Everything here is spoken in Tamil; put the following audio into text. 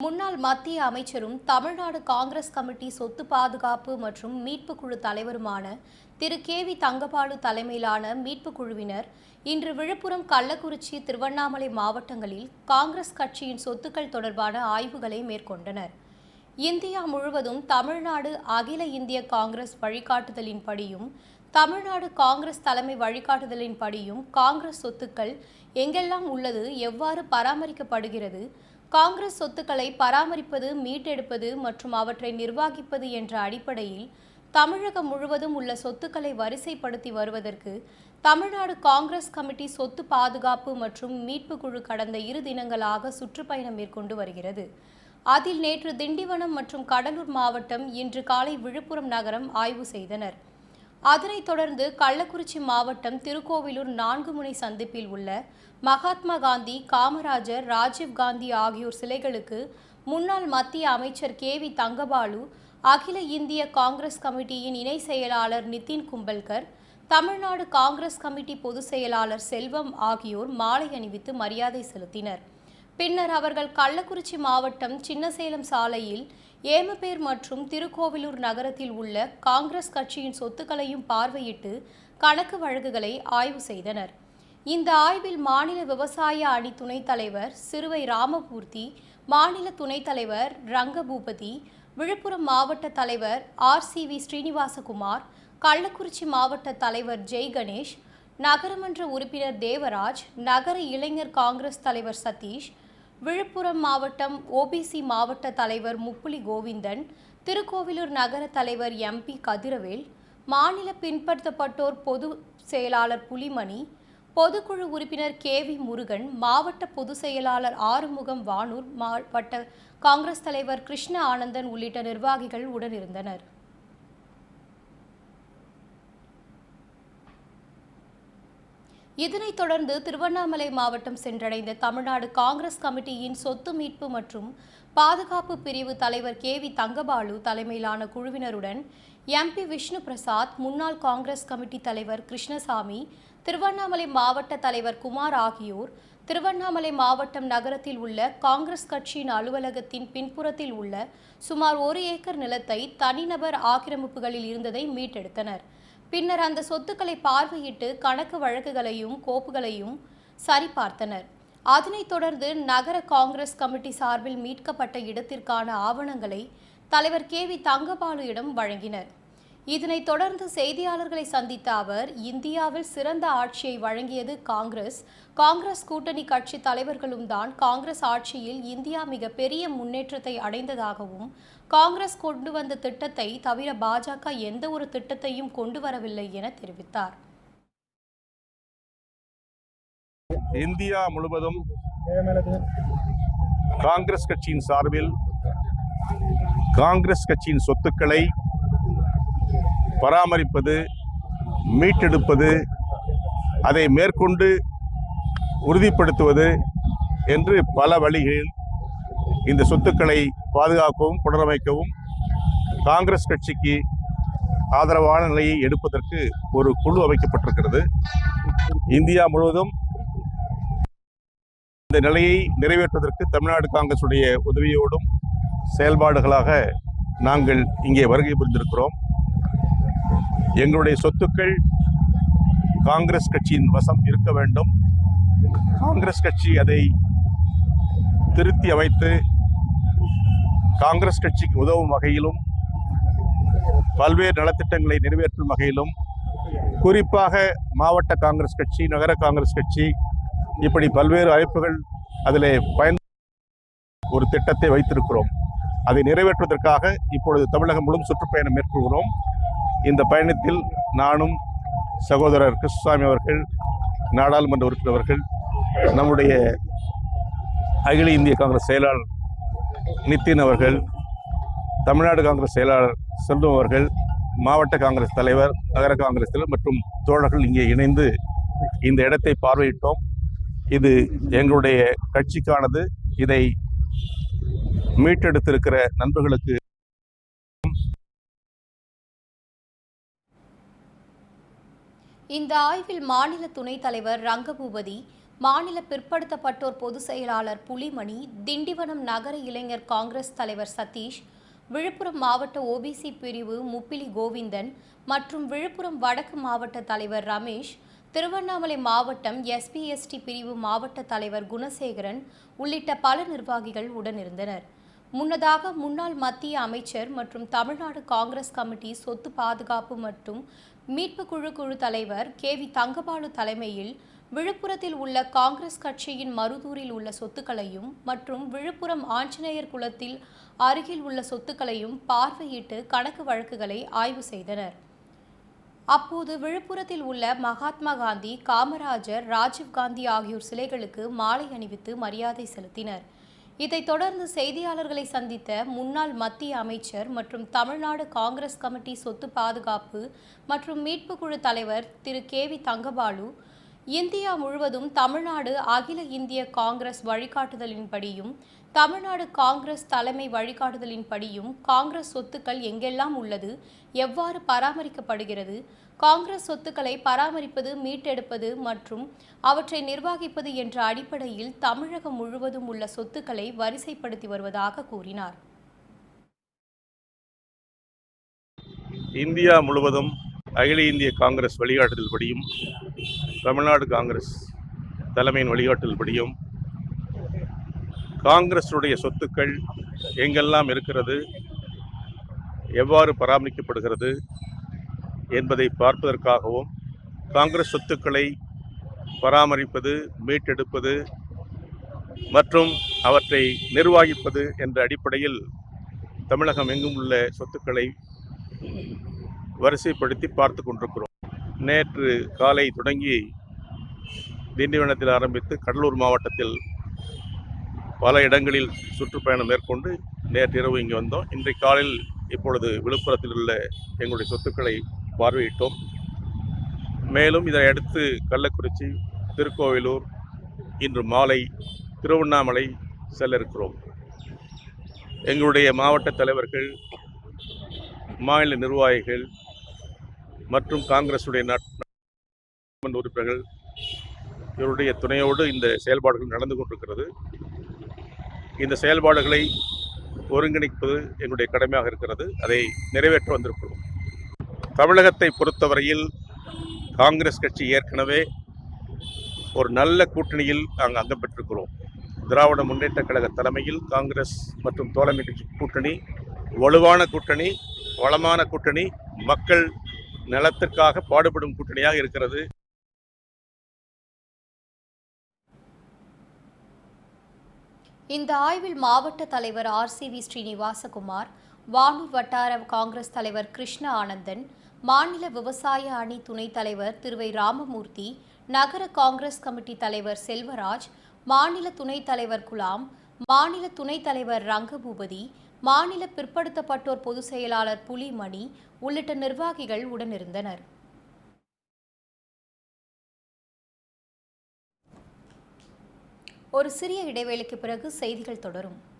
முன்னாள் மத்திய அமைச்சரும் தமிழ்நாடு காங்கிரஸ் கமிட்டி சொத்து பாதுகாப்பு மற்றும் மீட்பு குழு தலைவருமான திரு. கே. வி. தங்கபாலு தலைமையிலான மீட்பு குழுவினர் இன்று விழுப்புரம் கள்ளக்குறிச்சி திருவண்ணாமலை மாவட்டங்களில் காங்கிரஸ் கட்சியின் சொத்துக்கள் தொடர்பான ஆய்வுகளை மேற்கொண்டனர். இந்தியா முழுவதும் தமிழ்நாடு அகில இந்திய காங்கிரஸ் வழிகாட்டுதலின்படியும் தமிழ்நாடு காங்கிரஸ் தலைமை வழிகாட்டுதலின்படியும் காங்கிரஸ் சொத்துக்கள் எங்கெல்லாம் உள்ளது எவ்வாறு பராமரிக்கப்படுகிறது காங்கிரஸ் சொத்துக்களை பராமரிப்பது மீட்டெடுப்பது மற்றும் அவற்றை நிர்வகிப்பது என்ற அடிப்படையில் தமிழகம் முழுவதும் உள்ள சொத்துக்களை வரிசைப்படுத்தி வருவதற்கு தமிழ்நாடு காங்கிரஸ் கமிட்டி சொத்து பாதுகாப்பு மற்றும் மீட்பு குழு கடந்த இரு தினங்களாக சுற்றுப்பயணம் மேற்கொண்டு வருகிறது. அதில் நேற்று திண்டிவனம் மற்றும் கடலூர் மாவட்டம் இன்று காலை விழுப்புரம் நகரம் ஆய்வு செய்தனர். அதனைத் தொடர்ந்து கள்ளக்குறிச்சி மாவட்டம் திருக்கோவிலூர் நான்கு முனை சந்திப்பில் உள்ள மகாத்மா காந்தி காமராஜர் ராஜீவ் காந்தி ஆகியோர் சிலைகளுக்கு முன்னாள் மத்திய அமைச்சர் கே வி தங்கபாலு அகில இந்திய காங்கிரஸ் கமிட்டியின் இணை செயலாளர் நிதின் கும்பல்கர் தமிழ்நாடு காங்கிரஸ் கமிட்டி பொதுச் செயலாளர் செல்வம் ஆகியோர் மாலை அணிவித்து மரியாதை செலுத்தினர். பின்னர் அவர்கள் கள்ளக்குறிச்சி மாவட்டம் சின்னசேலம் சாலையில் ஏமப்பேர் மற்றும் திருக்கோவிலூர் நகரத்தில் உள்ள காங்கிரஸ் கட்சியின் சொத்துக்களையும் பார்வையிட்டு கணக்கு வழக்குகளை ஆய்வு செய்தனர். இந்த ஆய்வில் மாநில விவசாய அணி துணைத் தலைவர் சிறுவை ராமபூர்த்தி மாநில துணைத் தலைவர் ரங்கபூபதி விழுப்புரம் மாவட்ட தலைவர் R C V Srinivasakumar Kallakurichi மாவட்ட தலைவர் ஜெய் கணேஷ் நகரமன்ற உறுப்பினர் தேவராஜ் நகர இளைஞர் காங்கிரஸ் தலைவர் சதீஷ் விழுப்புரம் மாவட்டம் ஓபிசி மாவட்ட தலைவர் முப்புலி கோவிந்தன் திருக்கோவிலூர் நகர தலைவர் எம்பி கதிரவேல் மாநில பின்பற்றப்பட்டோர் பொது செயலாளர் புலிமணி பொதுக்குழு உறுப்பினர் கே வி முருகன் மாவட்ட பொதுச் செயலாளர் ஆறுமுகம் வானூர் மாவட்ட காங்கிரஸ் தலைவர் கிருஷ்ண ஆனந்தன் உள்ளிட்ட நிர்வாகிகள் உடனிருந்தனர். இதனைத் தொடர்ந்து திருவண்ணாமலை மாவட்டம் சென்றடைந்த தமிழ்நாடு காங்கிரஸ் கமிட்டியின் சொத்து மீட்பு மற்றும் பாதுகாப்பு பிரிவு தலைவர் கே வி தங்கபாலு தலைமையிலான குழுவினருடன் எம்பி விஷ்ணு பிரசாத் முன்னாள் காங்கிரஸ் கமிட்டி தலைவர் கிருஷ்ணசாமி திருவண்ணாமலை மாவட்ட தலைவர் குமார் ஆகியோர் திருவண்ணாமலை மாவட்டம் நகரத்தில் உள்ள காங்கிரஸ் கட்சியின் அலுவலகத்தின் பின்புறத்தில் உள்ள சுமார் ஒரு ஏக்கர் நிலத்தை தனிநபர் ஆக்கிரமிப்புகளில் இருந்ததை மீட்டெடுத்தனர். பின்னர் அந்த சொத்துக்களை பார்வையிட்டு கணக்கு வழக்குகளையும் கோப்புகளையும் சரிபார்த்தனர். அதனைத் தொடர்ந்து நகர காங்கிரஸ் கமிட்டி சார்பில் மீட்கப்பட்ட இடத்திற்கான ஆவணங்களை தலைவர் கே வி தங்கபாலுவிடம் வழங்கினர். இதனைத் தொடர்ந்து செய்தியாளர்களை சந்தித்த அவர் இந்தியாவில் சிறந்த ஆட்சியை வழங்கியது காங்கிரஸ். காங்கிரஸ் கூட்டணி கட்சி தலைவர்களும் தான் காங்கிரஸ் ஆட்சியில் இந்தியா மிக பெரிய முன்னேற்றத்தை அடைந்ததாகவும் காங்கிரஸ் கொண்டு வந்த திட்டத்தை தவிர பாஜக எந்த ஒரு திட்டத்தையும் கொண்டு வரவில்லை என தெரிவித்தார். இந்தியா முழுவதும் காங்கிரஸ் கட்சியின் சார்பில் காங்கிரஸ் கட்சியின் சொத்துக்களை பராமரிப்பது மீட்டெடுப்பது அதை மேற்கொண்டு உறுதிப்படுத்துவது என்று பல வழிகளில் இந்த சொத்துக்களை பாதுகாக்கவும் புனரமைக்கவும் காங்கிரஸ் கட்சிக்கு ஆதரவான நிலையை எடுப்பதற்கு ஒரு குழு அமைக்கப்பட்டிருக்கிறது. இந்தியா முழுவதும் இந்த நிலையை நிறைவேற்றுவதற்கு தமிழ்நாடு காங்கிரசுடைய உதவியோடும் செயல்பாடுகளாக நாங்கள் இங்கே வருகை புரிந்திருக்கிறோம். எங்களுடைய சொத்துக்கள் காங்கிரஸ் கட்சியின் வசம் இருக்க வேண்டும். காங்கிரஸ் கட்சி அதை திருத்தி அமைத்து காங்கிரஸ் கட்சிக்கு உதவும் வகையிலும் பல்வேறு நலத்திட்டங்களை நிறைவேற்றும் வகையிலும் குறிப்பாக மாவட்ட காங்கிரஸ் கட்சி நகர காங்கிரஸ் கட்சி இப்படி பல்வேறு அமைப்புகள் அதில் பயன் ஒரு திட்டத்தை வைத்திருக்கிறோம். அதை நிறைவேற்றுவதற்காக இப்பொழுது தமிழகம் முழுவதும் சுற்றுப்பயணம் மேற்கொள்கிறோம். இந்த பயணத்தில் நானும் சகோதரர் கிருஷ்ணசாமி அவர்கள் நாடாளுமன்ற உறுப்பினர் அவர்கள் நம்முடைய அகில இந்திய காங்கிரஸ் செயலாளர் நிதின் அவர்கள் தமிழ்நாடு காங்கிரஸ் செயலாளர் செல்வம் அவர்கள் மாவட்ட காங்கிரஸ் தலைவர் நகர காங்கிரஸ் தலைவர் மற்றும் தோழர்கள் இங்கே இணைந்து இந்த இடத்தை பார்வையிட்டோம். இது எங்களுடைய கட்சிக்கானது. இதை மீட்டெடுத்திருக்கிற நண்பர்களுக்கு இந்த ஆய்வில் மாநில துணைத் தலைவர் ரங்கபூபதி மாநில பிற்படுத்தப்பட்டோர் பொதுச் செயலாளர் புலிமணி திண்டிவனம் நகர இளைஞர் காங்கிரஸ் தலைவர் சதீஷ் விழுப்புரம் மாவட்ட ஓபிசி பிரிவு முப்பிலி கோவிந்தன் மற்றும் விழுப்புரம் வடக்கு மாவட்ட தலைவர் ரமேஷ் திருவண்ணாமலை மாவட்டம் எஸ்பிஎஸ்டி பிரிவு மாவட்ட தலைவர் குணசேகரன் உள்ளிட்ட பல நிர்வாகிகள் உடனிருந்தனர். முன்னதாக முன்னாள் மத்திய அமைச்சர் மற்றும் தமிழ்நாடு காங்கிரஸ் கமிட்டி சொத்து பாதுகாப்பு மற்றும் மீட்பு குழு குழு தலைவர் கே வி தங்கபாலு தலைமையில் விழுப்புரத்தில் உள்ள காங்கிரஸ் கட்சியின் மருதூரில் உள்ள சொத்துக்களையும் மற்றும் விழுப்புரம் ஆஞ்சநேயர் குளத்தில் அருகில் உள்ள சொத்துக்களையும் பார்வையிட்டு கணக்கு வழக்குகளை ஆய்வு செய்தனர். அப்போது விழுப்புரத்தில் உள்ள மகாத்மா காந்தி காமராஜர் ராஜீவ் காந்தி ஆகியோர் சிலைகளுக்கு மாலை அணிவித்து மரியாதை செலுத்தினர். இதைத் தொடர்ந்து செய்தியாளர்களை சந்தித்த முன்னாள் மத்திய அமைச்சர் மற்றும் தமிழ்நாடு காங்கிரஸ் கமிட்டி சொத்து பாதுகாப்பு மற்றும் மீட்பு குழு தலைவர் Thiru K V Thangabalu India முழுவதும் தமிழ்நாடு அகில இந்திய காங்கிரஸ் வழிகாட்டுதலின்படியும் தமிழ்நாடு காங்கிரஸ் தலைமை வழிகாட்டுதலின்படியும் காங்கிரஸ் சொத்துக்கள் எங்கெல்லாம் உள்ளது எவ்வாறு பராமரிக்கப்படுகிறது காங்கிரஸ் சொத்துக்களை பராமரிப்பது மீட்டெடுப்பது மற்றும் அவற்றை நிர்வகிப்பது என்ற அடிப்படையில் தமிழகம் முழுவதும் உள்ள சொத்துக்களை வரிசைப்படுத்தி வருவதாக கூறினார். இந்தியா முழுவதும் அகில இந்திய காங்கிரஸ் வழிகாட்டுதல்படியும் தமிழ்நாடு காங்கிரஸ் தலைமையின் வழிகாட்டுதல்படியும் காங்கிரஸுடைய சொத்துக்கள் எங்கெல்லாம் இருக்கிறது? எவ்வாறு பராமரிக்கப்படுகிறது? என்பதை பார்ப்பதற்காகவும் காங்கிரஸ் சொத்துக்களை பராமரிப்பது மீட்டெடுப்பது மற்றும் அவற்றை நிர்வகிப்பது என்ற அடிப்படையில் தமிழகம் எங்கும் உள்ள சொத்துக்களை வரிசைப்படுத்தி பார்த்து கொண்டிருக்கிறோம். நேற்று காலை தொடங்கி திண்டிவனத்தில் ஆரம்பித்து கடலூர் மாவட்டத்தில் பல இடங்களில் சுற்றுப்பயணம் மேற்கொண்டு நேற்று இரவு இங்கே வந்தோம். இன்றைக்கு காலையில் இப்பொழுது விழுப்புரத்தில் உள்ள எங்களுடைய சொத்துக்களை பார்வையிட்டோம். மேலும் இதை அடுத்து கள்ளக்குறிச்சி திருக்கோவிலூர் இன்று மாலை திருவண்ணாமலை செல்ல இருக்கிறோம் எங்களுடைய மாவட்ட தலைவர்கள் மாநில நிர்வாகிகள் மற்றும் காங்கிரசுடைய நாட்டு உறுப்பினர்கள் இவருடைய துணையோடு இந்த செயல்பாடுகள் நடந்து கொண்டிருக்கிறது. இந்த செயல்பாடுகளை ஒருங்கிணைப்பது எங்களுடைய கடமையாக இருக்கிறது. அதை நிறைவேற்ற வந்திருக்கிறோம். தமிழகத்தை பொறுத்தவரையில் காங்கிரஸ் கட்சி ஏற்கனவே ஒரு நல்ல கூட்டணியில் நாங்கள் அங்கம் பெற்றிருக்கிறோம். திராவிட முன்னேற்ற கழக தலைமையில் காங்கிரஸ் மற்றும் தோழமை கட்சி கூட்டணி வலுவான கூட்டணி வளமான கூட்டணி மக்கள் நலத்திற்காக பாடுபடும் கூட்டணியாக இருக்கிறது. இந்த ஆய்வில் மாவட்ட தலைவர் R C V Srinivasakumar Vanur வட்டார காங்கிரஸ் தலைவர் கிருஷ்ண ஆனந்தன் மாநில விவசாய அணி துணைத் தலைவர் திருவை ராமமூர்த்தி நகர காங்கிரஸ் கமிட்டி தலைவர் செல்வராஜ் மாநில துணைத் தலைவர் குலாம் மாநில துணைத் தலைவர் ரங்கபூபதி மாநில பிற்படுத்தப்பட்டோர் பொதுச் செயலாளர் புலிமணி உள்ளிட்ட நிர்வாகிகள் உடனிருந்தனர். ஒரு சிறிய இடைவேளைக்கு பிறகு செய்திகள் தொடரும்.